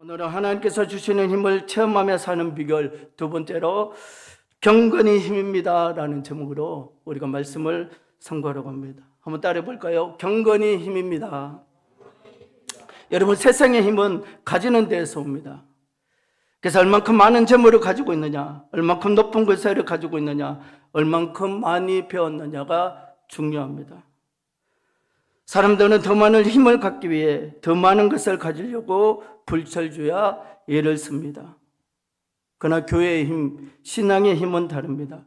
오늘은 하나님께서 주시는 힘을 체험하며 사는 비결 두 번째로 경건이 힘입니다라는 제목으로 우리가 말씀을 선고하려고 합니다. 한번 따라해 볼까요? 경건이 힘입니다. 여러분 세상의 힘은 가지는 데에서 옵니다. 그래서 얼만큼 많은 재물을 가지고 있느냐, 얼만큼 높은 권세를 가지고 있느냐, 얼만큼 많이 배웠느냐가 중요합니다. 사람들은 더 많은 힘을 갖기 위해 더 많은 것을 가지려고 불철주야 예를 씁니다. 그러나 교회의 힘, 신앙의 힘은 다릅니다.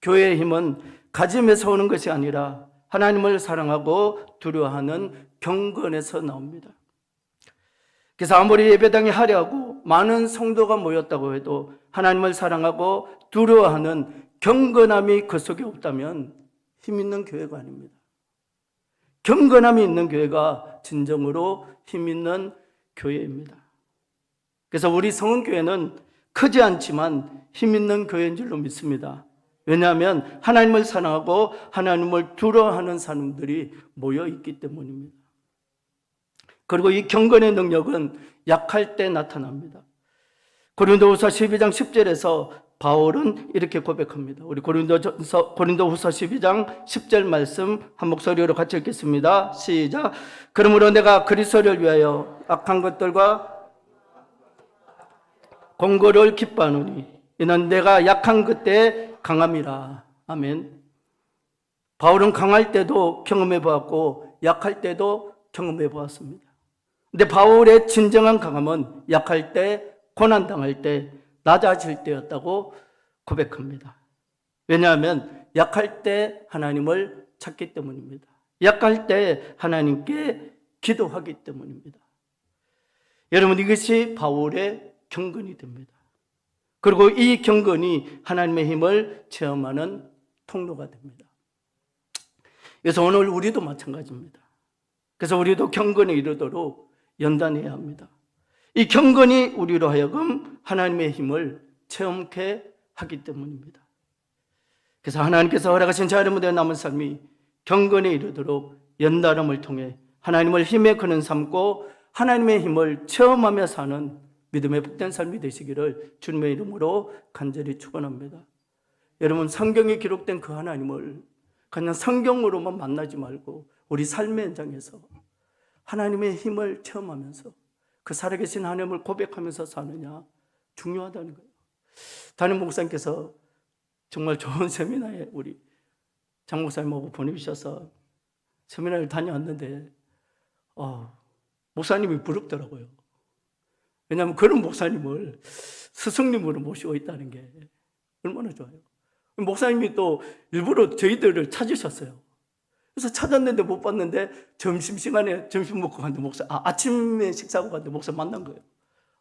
교회의 힘은 가짐에서 오는 것이 아니라 하나님을 사랑하고 두려워하는 경건에서 나옵니다. 그래서 아무리 예배당이 화려하고 많은 성도가 모였다고 해도 하나님을 사랑하고 두려워하는 경건함이 그 속에 없다면 힘 있는 교회가 아닙니다. 경건함이 있는 교회가 진정으로 힘 있는 교회입니다. 그래서 우리 성은교회는 크지 않지만 힘 있는 교회인 줄로 믿습니다. 왜냐하면 하나님을 사랑하고 하나님을 두려워하는 사람들이 모여 있기 때문입니다. 그리고 이 경건의 능력은 약할 때 나타납니다. 고린도후서 12장 10절에서 바울은 이렇게 고백합니다. 우리 고린도전서 고린도후서 12장 10절 말씀 한 목소리로 같이 읽겠습니다. 시작. 그러므로 내가 그리스도를 위하여 악한 것들과 공고를 기뻐하노니 이는 내가 약한 그때 강함이라. 아멘. 바울은 강할 때도 경험해 보았고 약할 때도 경험해 보았습니다. 근데 바울의 진정한 강함은 약할 때, 고난 당할 때, 낮아질 때였다고 고백합니다. 왜냐하면 약할 때 하나님을 찾기 때문입니다. 약할 때 하나님께 기도하기 때문입니다. 여러분 이것이 바울의 경건이 됩니다. 그리고 이 경건이 하나님의 힘을 체험하는 통로가 됩니다. 그래서 오늘 우리도 마찬가지입니다. 그래서 우리도 경건에 이르도록 연단해야 합니다. 이 경건이 우리로 하여금 하나님의 힘을 체험케 하기 때문입니다. 그래서 하나님께서 허락하신 자유무대 남은 삶이 경건에 이르도록 연단함을 통해 하나님을 힘에 그는 삼고 하나님의 힘을 체험하며 사는 믿음의 복된 삶이 되시기를 주님의 이름으로 간절히 축원합니다. 여러분 성경에 기록된 그 하나님을 그냥 성경으로만 만나지 말고 우리 삶의 현장에서 하나님의 힘을 체험하면서 그 살아계신 하나님을 고백하면서 사느냐 중요하다는 거예요. 담임 목사님께서 정말 좋은 세미나에 우리 장 목사님하고 보내주셔서 세미나를 다녀왔는데 어, 목사님이 부럽더라고요. 왜냐하면 그런 목사님을 스승님으로 모시고 있다는 게 얼마나 좋아요. 목사님이 또 일부러 저희들을 찾으셨어요. 그래서 찾았는데 못 봤는데 점심시간에 점심 먹고 갔는데 목사, 아, 아침에 식사하고 갔는데 목사 만난 거예요.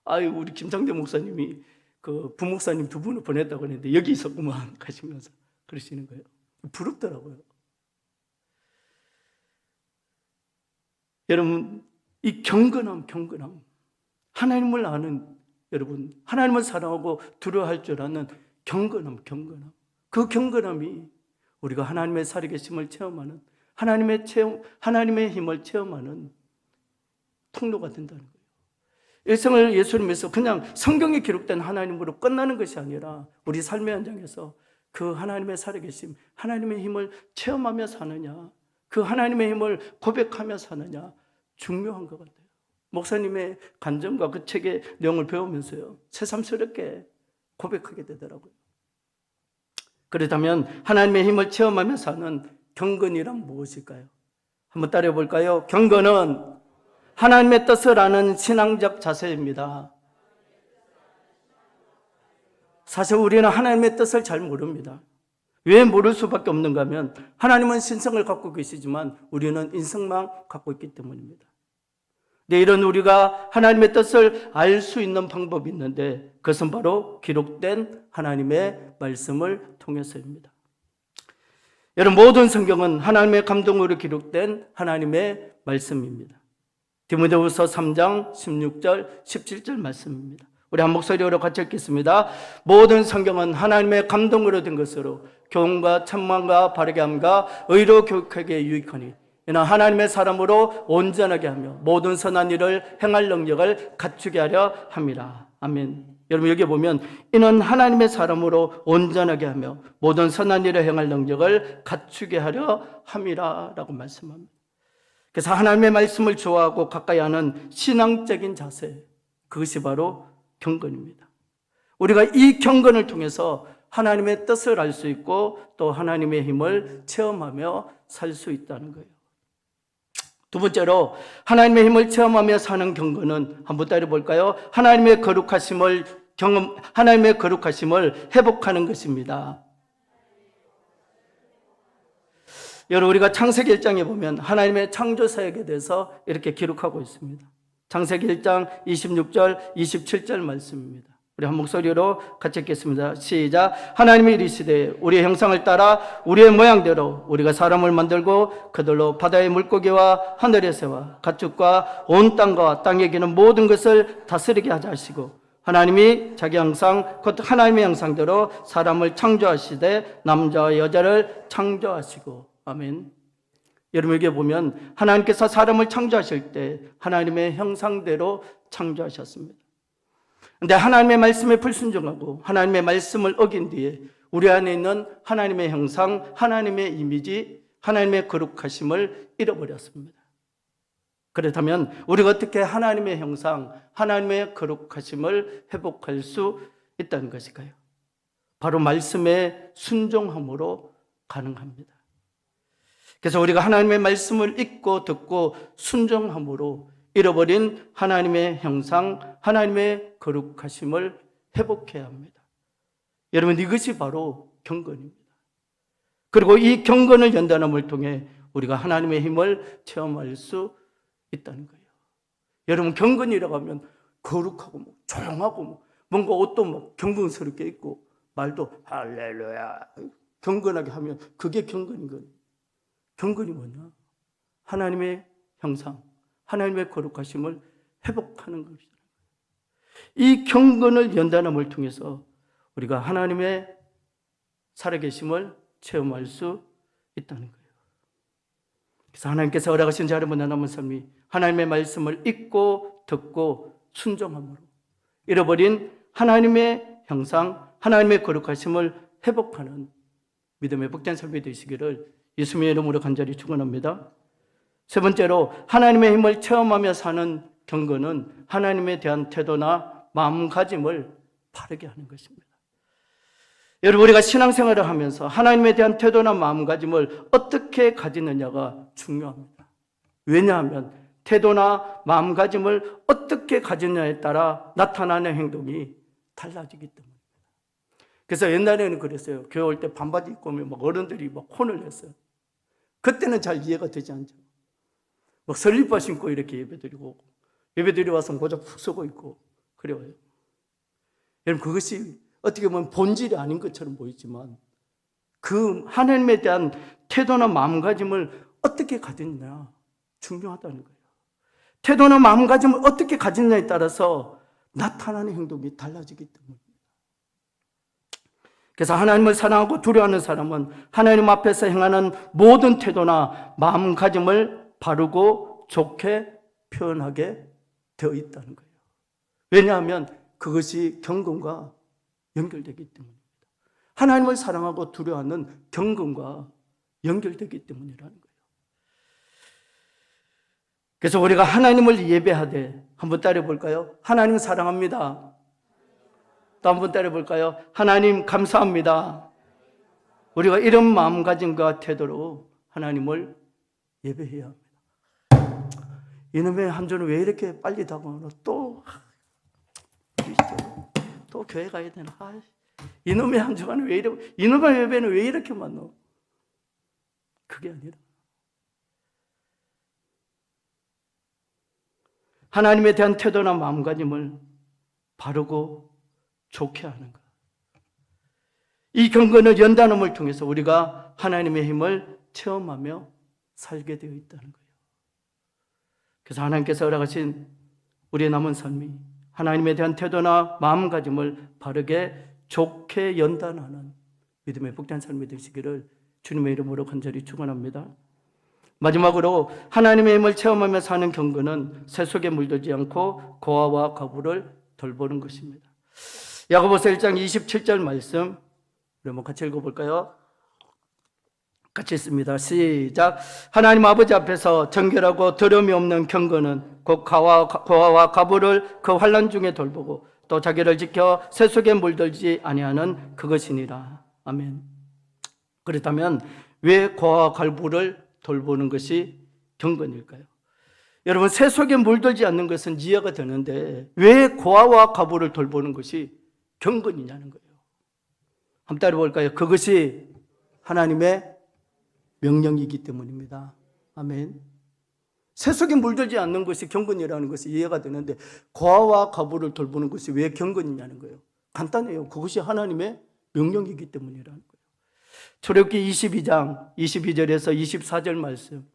아유, 우리 김창대 목사님이 그 부목사님 두 분을 보냈다고 했는데 여기 있었구만 가시면서 그러시는 거예요. 부럽더라고요. 여러분, 이 경건함, 경건함. 하나님을 아는 여러분, 하나님을 사랑하고 두려워할 줄 아는 경건함, 경건함. 그 경건함이 우리가 하나님의 살아계심을 체험하는 하나님의 체험, 하나님의 힘을 체험하는 통로가 된다는 거예요. 일생을 예수님에서 그냥 성경에 기록된 하나님으로 끝나는 것이 아니라 우리 삶의 현장에서 그 하나님의 살아계심, 하나님의 힘을 체험하며 사느냐, 그 하나님의 힘을 고백하며 사느냐 중요한 것 같아요. 목사님의 간증과 그 책의 내용을 배우면서요, 새삼스럽게 고백하게 되더라고요. 그렇다면 하나님의 힘을 체험하며 사는 경건이란 무엇일까요? 한번 따라해 볼까요? 경건은 하나님의 뜻을 아는 신앙적 자세입니다. 사실 우리는 하나님의 뜻을 잘 모릅니다. 왜 모를 수밖에 없는가 하면 하나님은 신성을 갖고 계시지만 우리는 인성만 갖고 있기 때문입니다. 네, 이런 우리가 하나님의 뜻을 알 수 있는 방법이 있는데 그것은 바로 기록된 하나님의 말씀을 통해서입니다. 여러분 모든 성경은 하나님의 감동으로 기록된 하나님의 말씀입니다. 디모데후서 3장 16절 17절 말씀입니다. 우리 한 목소리로 같이 읽겠습니다. 모든 성경은 하나님의 감동으로 된 것으로 교훈과 천만과 바르게 함과 의로 교육하게 유익하니 이는 하나님의 사람으로 온전하게 하며 모든 선한 일을 행할 능력을 갖추게 하려 함이라. 아멘. 여러분 여기 보면 이는 하나님의 사람으로 온전하게 하며 모든 선한 일을 행할 능력을 갖추게 하려 함이라라고 말씀합니다. 그래서 하나님의 말씀을 좋아하고 가까이 하는 신앙적인 자세 그것이 바로 경건입니다. 우리가 이 경건을 통해서 하나님의 뜻을 알 수 있고 또 하나님의 힘을 체험하며 살 수 있다는 거예요. 두 번째로 하나님의 힘을 체험하며 사는 경건은 한번 따라 볼까요? 하나님의 거룩하심을 경험 하나님의 거룩하심을 회복하는 것입니다. 여러분 우리가 창세기 1장에 보면 하나님의 창조 사역에 대해서 이렇게 기록하고 있습니다. 창세기 1장 26절 27절 말씀입니다. 우리 한 목소리로 같이 읽겠습니다. 시작. 하나님이 이르시되 우리의 형상을 따라 우리의 모양대로 우리가 사람을 만들고 그들로 바다의 물고기와 하늘의 새와 가축과 온 땅과 땅에 기는 모든 것을 다스리게 하자 하시고 하나님이 자기 형상 곧 하나님의 형상대로 사람을 창조하시되 남자와 여자를 창조하시고 아멘. 여러분 여기 보면 하나님께서 사람을 창조하실 때 하나님의 형상대로 창조하셨습니다. 근데 하나님의 말씀에 불순종하고 하나님의 말씀을 어긴 뒤에 우리 안에 있는 하나님의 형상, 하나님의 이미지, 하나님의 거룩하심을 잃어버렸습니다. 그렇다면 우리가 어떻게 하나님의 형상, 하나님의 거룩하심을 회복할 수 있다는 것일까요? 바로 말씀에 순종함으로 가능합니다. 그래서 우리가 하나님의 말씀을 읽고 듣고 순종함으로 잃어버린 하나님의 형상, 하나님의 거룩하심을 회복해야 합니다. 여러분 이것이 바로 경건입니다. 그리고 이 경건을 연단함을 통해 우리가 하나님의 힘을 체험할 수 있다는 거예요. 여러분 경건이라고 하면 거룩하고 뭐 조용하고 뭐 뭔가 옷도 뭐 경건스럽게 입고 말도 할렐루야 경건하게 하면 그게 경건인 거예요. 경건이 뭐냐? 하나님의 형상, 하나님의 거룩하심을 회복하는 것이다. 이 경건을 연단함을 통해서 우리가 하나님의 살아계심을 체험할 수 있다는 거예요. 그래서 하나님께서 허락하신 자를 만나는 삶이 하나님의 말씀을 읽고 듣고 순종함으로 잃어버린 하나님의 형상, 하나님의 거룩하심을 회복하는 믿음의 복된 삶이 되시기를 예수님의 이름으로 간절히 축원합니다. 세 번째로 하나님의 힘을 체험하며 사는 경건은 하나님에 대한 태도나 마음가짐을 바르게 하는 것입니다. 여러분 우리가 신앙생활을 하면서 하나님에 대한 태도나 마음가짐을 어떻게 가지느냐가 중요합니다. 왜냐하면 태도나 마음가짐을 어떻게 가지느냐에 따라 나타나는 행동이 달라지기 때문입니다. 그래서 옛날에는 그랬어요. 교회 올 때 반바지 입고 오면 막 어른들이 막 혼을 냈어요. 그때는 잘 이해가 되지 않죠. 막 설립바 신고 이렇게 예배드리고 예배드리 와서 모자 푹 쓰고 있고 그래요. 여러분 그것이 어떻게 보면 본질이 아닌 것처럼 보이지만 그 하나님에 대한 태도나 마음가짐을 어떻게 가졌냐 중요하다는 거예요. 태도나 마음가짐을 어떻게 가졌냐에 따라서 나타나는 행동이 달라지기 때문입니다. 그래서 하나님을 사랑하고 두려워하는 사람은 하나님 앞에서 행하는 모든 태도나 마음가짐을 바르고 좋게 표현하게 되어 있다는 거예요. 왜냐하면 그것이 경건과 연결되기 때문입니다. 하나님을 사랑하고 두려워하는 경건과 연결되기 때문이라는 거예요. 그래서 우리가 하나님을 예배하되 한번 따라 볼까요? 하나님 사랑합니다. 또 한번 따라 볼까요? 하나님 감사합니다. 우리가 이런 마음가짐과 태도로 하나님을 예배해야 합니다. 이놈의 한조는 왜 이렇게 빨리 다가오나? 또, 또 교회 가야 되나? 아, 이놈의 한조가 왜 이래, 이놈의 예배는 왜 이렇게 많노? 그게 아니라. 하나님에 대한 태도나 마음가짐을 바르고 좋게 하는 것. 이 경건을 연단함을 통해서 우리가 하나님의 힘을 체험하며 살게 되어 있다는 거예요. 그래서 하나님께서 허락하신 우리의 남은 삶이 하나님에 대한 태도나 마음가짐을 바르게 좋게 연단하는 믿음의 복된 삶이 되시기를 주님의 이름으로 간절히 축원합니다. 마지막으로 하나님의 힘을 체험하며 사는 경건은 세속에 물들지 않고 고아와 과부를 돌보는 것입니다. 야고보서 1장 27절 말씀 우리 한번 같이 읽어볼까요? 같이 있습니다. 시작. 하나님 아버지 앞에서 정결하고 더러움이 없는 경건은 곧 가와, 고아와 가부를 그 환란 중에 돌보고 또 자기를 지켜 세속에 물들지 아니하는 그것이니라. 아멘. 그렇다면 왜 고아와 갈부를 돌보는 것이 경건일까요? 여러분 세속에 물들지 않는 것은 이해가 되는데 왜 고아와 가부를 돌보는 것이 경건이냐는 거예요. 한번 따라 볼까요? 그것이 하나님의 명령이기 때문입니다. 아멘. 세속에 물들지 않는 것이 경건이라는 것이 이해가 되는데 고아와 가부를 돌보는 것이 왜 경건이냐는 거예요. 간단해요. 그것이 하나님의 명령이기 때문이라는 거예요. 출애굽기 22장 22절에서 24절 말씀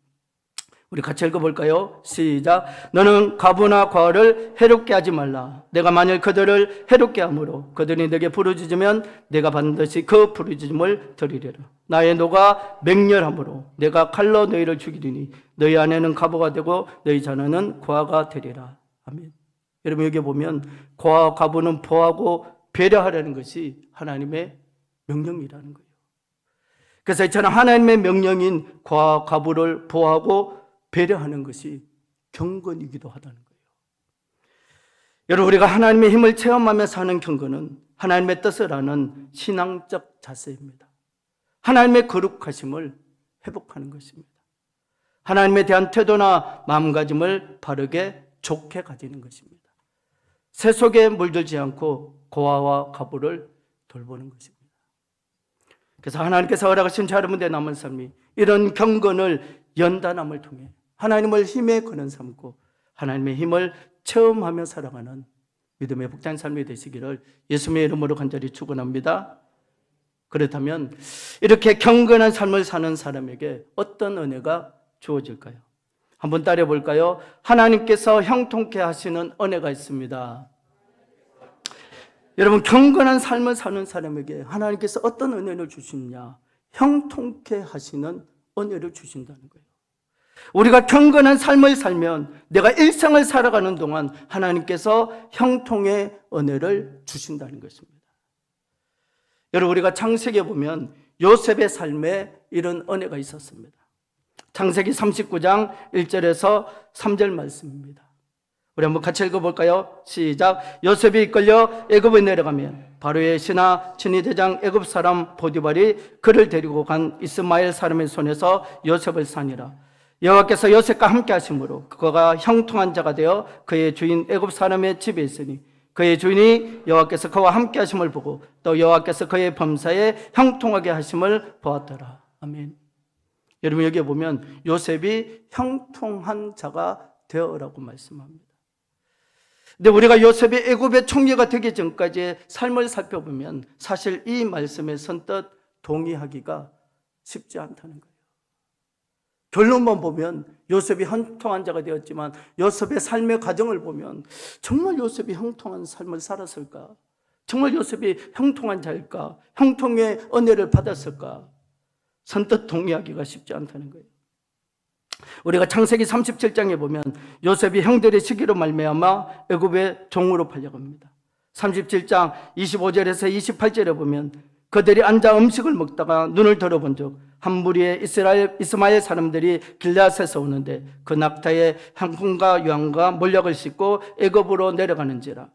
우리 같이 읽어볼까요? 시작. 너는 가부나 과를 해롭게 하지 말라. 내가 만일 그들을 해롭게 함으로 그들이 내게 부르짖으면 내가 반드시 그 부르짖음을 들으리라. 나의 노가 맹렬함으로 내가 칼로 너희를 죽이리니 너희 아내는 가부가 되고 너희 자녀는 고아가 되리라. 아멘. 여러분 여기 보면 고아 가부는 보하고 배려하라는 것이 하나님의 명령이라는 거예요. 그래서 저는 하나님의 명령인 고아 가부를 보하고 배려하는 것이 경건이기도 하다는 거예요. 여러분 우리가 하나님의 힘을 체험하며 사는 경건은 하나님의 뜻을 아는 신앙적 자세입니다. 하나님의 거룩하심을 회복하는 것입니다. 하나님에 대한 태도나 마음가짐을 바르게 좋게 가지는 것입니다. 세속에 물들지 않고 고아와 가부를 돌보는 것입니다. 그래서 하나님께서 허락하신 자 여러분의 남은 삶이 이런 경건을 연단함을 통해 하나님을 힘에 거는 삼고 하나님의 힘을 체험하며 살아가는 믿음의 복장 삶이 되시기를 예수님의 이름으로 간절히 축원합니다. 그렇다면 이렇게 경건한 삶을 사는 사람에게 어떤 은혜가 주어질까요? 한번 따라 볼까요? 하나님께서 형통케 하시는 은혜가 있습니다. 여러분 경건한 삶을 사는 사람에게 하나님께서 어떤 은혜를 주시느냐? 형통케 하시는 은혜를 주신다는 거예요. 우리가 경건한 삶을 살면 내가 일상을 살아가는 동안 하나님께서 형통의 은혜를 주신다는 것입니다. 여러분 우리가 창세기에 보면 요셉의 삶에 이런 은혜가 있었습니다. 창세기 39장 1절에서 3절 말씀입니다. 우리 한번 같이 읽어볼까요? 시작. 요셉이 이끌려 애굽에 내려가면 바로의 신하 친위 대장 애굽 사람 보디발이 그를 데리고 간 이스마엘 사람의 손에서 요셉을 사니라. 여호와께서 요셉과 함께 하심으로 그가 형통한 자가 되어 그의 주인 애굽 사람의 집에 있으니 그의 주인이 여호와께서 그와 함께 하심을 보고 또 여호와께서 그의 범사에 형통하게 하심을 보았더라. 아멘. 여러분 여기에 보면 요셉이 형통한 자가 되어라고 말씀합니다. 근데 우리가 요셉이 애굽의 총리가 되기 전까지의 삶을 살펴보면 사실 이 말씀에 선뜻 동의하기가 쉽지 않다는 거예요. 결론만 보면 요셉이 형통한 자가 되었지만 요셉의 삶의 과정을 보면 정말 요셉이 형통한 삶을 살았을까? 정말 요셉이 형통한 자일까? 형통의 은혜를 받았을까? 선뜻 동의하기가 쉽지 않다는 거예요. 우리가 창세기 37장에 보면 요셉이 형들의 시기로 말미암아 애굽의 종으로 팔려갑니다. 37장 25절에서 28절에 보면 그들이 앉아 음식을 먹다가 눈을 들어본 적 한 무리의 이스라엘 이스마엘 사람들이 길앗에서 오는데 그 낙타에 향품과 유황과 몰약을 싣고 애굽으로 내려가는지라.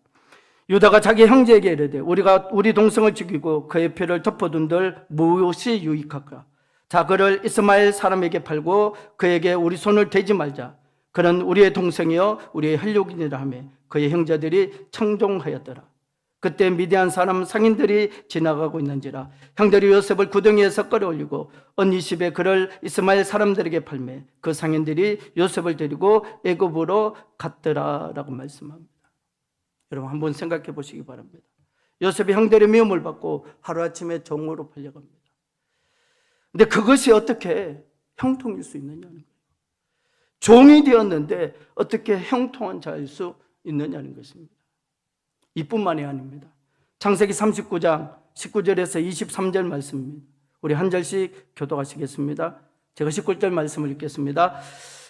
유다가 자기 형제에게 이르되 우리가 우리 동성을 죽이고 그의 피를 덮어둔들 무엇이 유익할까? 자 그를 이스마엘 사람에게 팔고 그에게 우리 손을 대지 말자. 그는 우리의 동생이요 우리의 혈육이니라 하며 그의 형제들이 청종하였더라 그때 미디안 사람 상인들이 지나가고 있는지라 형들이 요셉을 구덩이에서 끌어올리고 언니 집에 그를 이스마엘 사람들에게 팔매 그 상인들이 요셉을 데리고 애굽으로 갔더라라고 말씀합니다. 여러분 한번 생각해 보시기 바랍니다. 요셉이 형들의 미움을 받고 하루아침에 종으로 팔려갑니다. 근데 그것이 어떻게 형통일 수 있느냐는 거예요. 종이 되었는데 어떻게 형통한 자일 수 있느냐는 것입니다. 이뿐만이 아닙니다. 창세기 39장 19절에서 23절 말씀입니다. 우리 한 절씩 교도하시겠습니다. 제가 19절 말씀을 읽겠습니다.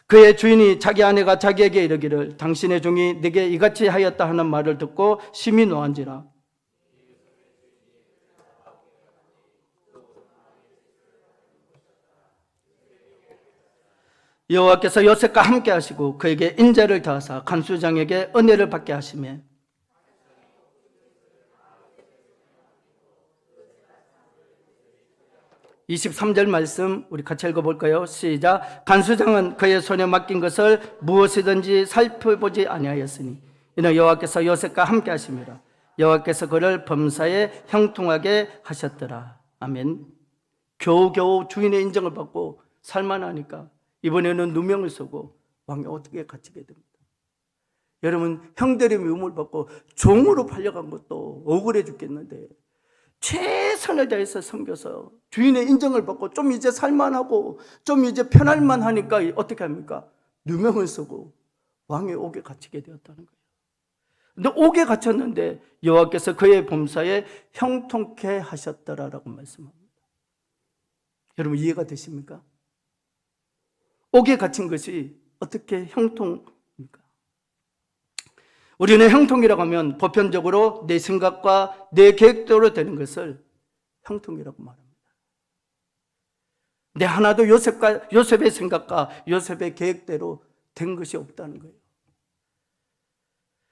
그의 주인이 자기 아내가 자기에게 이르기를 당신의 종이 내게 이같이 하였다 하는 말을 듣고 심히 노한지라. 여호와께서 요셉과 함께 하시고 그에게 인자를 더하사 간수장에게 은혜를 받게 하시며 23절 말씀 우리 같이 읽어볼까요? 시작. 간수장은 그의 손에 맡긴 것을 무엇이든지 살펴보지 아니하였으니 이는 여호와께서 요셉과 함께 하심이라. 여호와께서 그를 범사에 형통하게 하셨더라. 아멘. 겨우겨우 주인의 인정을 받고 살만하니까 이번에는 누명을 쓰고 왕이 어떻게 갇히게 됩니다. 여러분 형들의 미움을 받고 종으로 팔려간 것도 억울해 죽겠는데 최선을 다해서 섬겨서 주인의 인정을 받고 좀 이제 살만하고 좀 이제 편할만 하니까 어떻게 합니까? 누명을 쓰고 왕의 옥에 갇히게 되었다는 거예요. 근데 옥에 갇혔는데 여호와께서 그의 범사에 형통케 하셨더라라고 말씀합니다. 여러분 이해가 되십니까? 옥에 갇힌 것이 어떻게 형통입니까? 우리는 형통이라고 하면 보편적으로 내 생각과 내 계획대로 되는 것을 형통이라고 말합니다. 내 하나도 요셉과 요셉의 생각과 요셉의 계획대로 된 것이 없다는 거예요.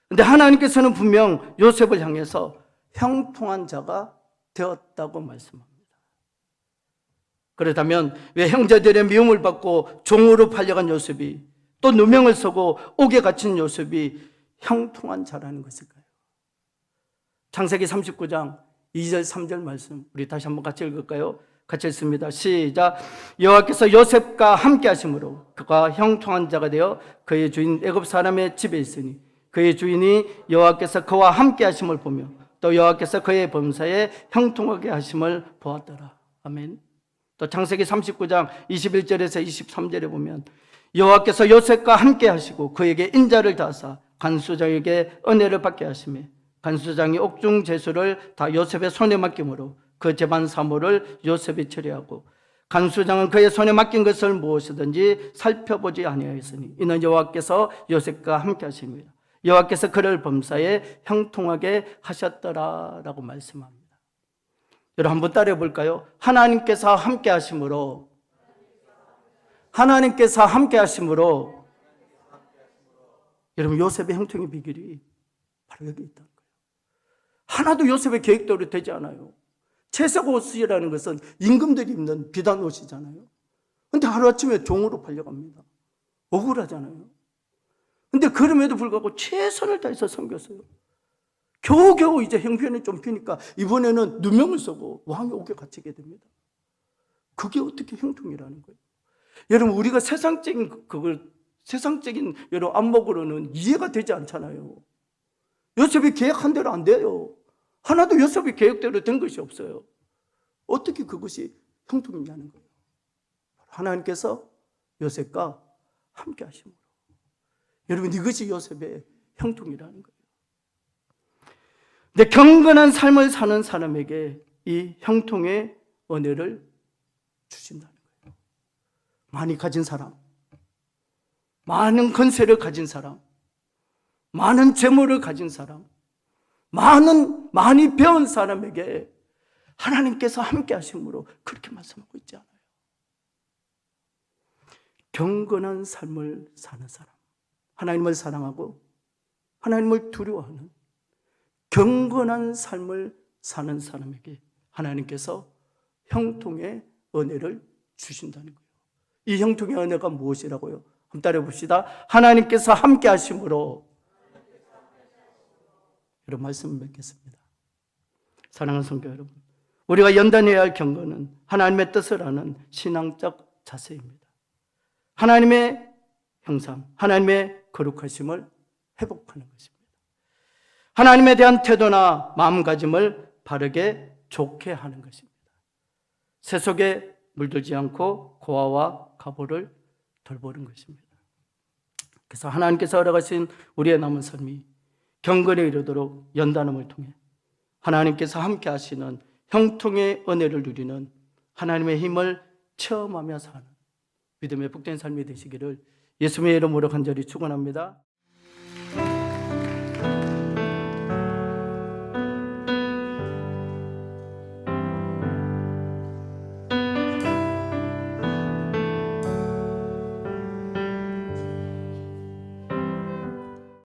근데 하나님께서는 분명 요셉을 향해서 형통한 자가 되었다고 말씀합니다. 그렇다면 왜 형제들의 미움을 받고 종으로 팔려간 요셉이 또 누명을 쓰고 옥에 갇힌 요셉이 형통한 자라는 것일까요? 창세기 39장 2절 3절 말씀 우리 다시 한번 같이 읽을까요? 같이 읽습니다. 시작. 여호와께서 요셉과 함께 하심으로 그가 형통한 자가 되어 그의 주인 애굽 사람의 집에 있으니 그의 주인이 여호와께서 그와 함께 하심을 보며 또 여호와께서 그의 범사에 형통하게 하심을 보았더라. 아멘. 또 창세기 39장 21절에서 23절에 보면 여호와께서 요셉과 함께 하시고 그에게 인자를 다사 간수장에게 은혜를 받게 하시며 간수장이 옥중 제수를 다 요셉의 손에 맡김으로 그 재반 사물을 요셉이 처리하고 간수장은 그의 손에 맡긴 것을 무엇이든지 살펴보지 아니하였으니 이는 여호와께서 요셉과 함께 하십니다. 여호와께서 그를 범사에 형통하게 하셨더라라고 말씀합니다. 여러분 한번 따라해 볼까요? 하나님께서 함께 하심으로 하나님께서 함께 하심으로 여러분 요셉의 형통의 비결이 바로 여기 있다는 거예요. 하나도 요셉의 계획대로 되지 않아요. 채색 옷이라는 것은 임금들이 입는 비단 옷이잖아요. 근데 하루아침에 종으로 팔려갑니다. 억울하잖아요. 근데 그럼에도 불구하고 최선을 다해서 섬겼어요. 겨우겨우 이제 형편이 좀 피니까 이번에는 누명을 쓰고 왕의 옥에 갇히게 됩니다. 그게 어떻게 형통이라는 거예요. 여러분, 우리가 세상적인 그- 그걸, 세상적인 여러 안목으로는 이해가 되지 않잖아요. 요셉이 계획한 대로 안 돼요. 하나도 요셉이 계획대로 된 것이 없어요. 어떻게 그것이 형통이냐는 거예요. 하나님께서 요셉과 함께 하심으로. 여러분, 이것이 요셉의 형통이라는 거예요. 근데 경건한 삶을 사는 사람에게 이 형통의 은혜를 주신다는 거예요. 많이 가진 사람, 많은 건세를 가진 사람, 많은 재물을 가진 사람, 많은 많이 배운 사람에게 하나님께서 함께 하심으로 그렇게 말씀하고 있지 않아요. 경건한 삶을 사는 사람, 하나님을 사랑하고 하나님을 두려워하는 경건한 삶을 사는 사람에게 하나님께서 형통의 은혜를 주신다는 거예요. 이 형통의 은혜가 무엇이라고요? 한번 따라 봅시다. 하나님께서 함께 하심으로 이런 말씀을 맺겠습니다. 사랑하는 성도 여러분, 우리가 연단해야 할 경건은 하나님의 뜻을 아는 신앙적 자세입니다. 하나님의 형상, 하나님의 거룩하심을 회복하는 것입니다. 하나님에 대한 태도나 마음가짐을 바르게 좋게 하는 것입니다. 세속에 물들지 않고 고아와 가보를 돌보는 것입니다. 그래서 하나님께서 허락하신 우리의 남은 삶이 경건에 이르도록 연단함을 통해 하나님께서 함께 하시는 형통의 은혜를 누리는 하나님의 힘을 체험하며 사는 믿음의 복된 삶이 되시기를 예수님의 이름으로 간절히 축원합니다.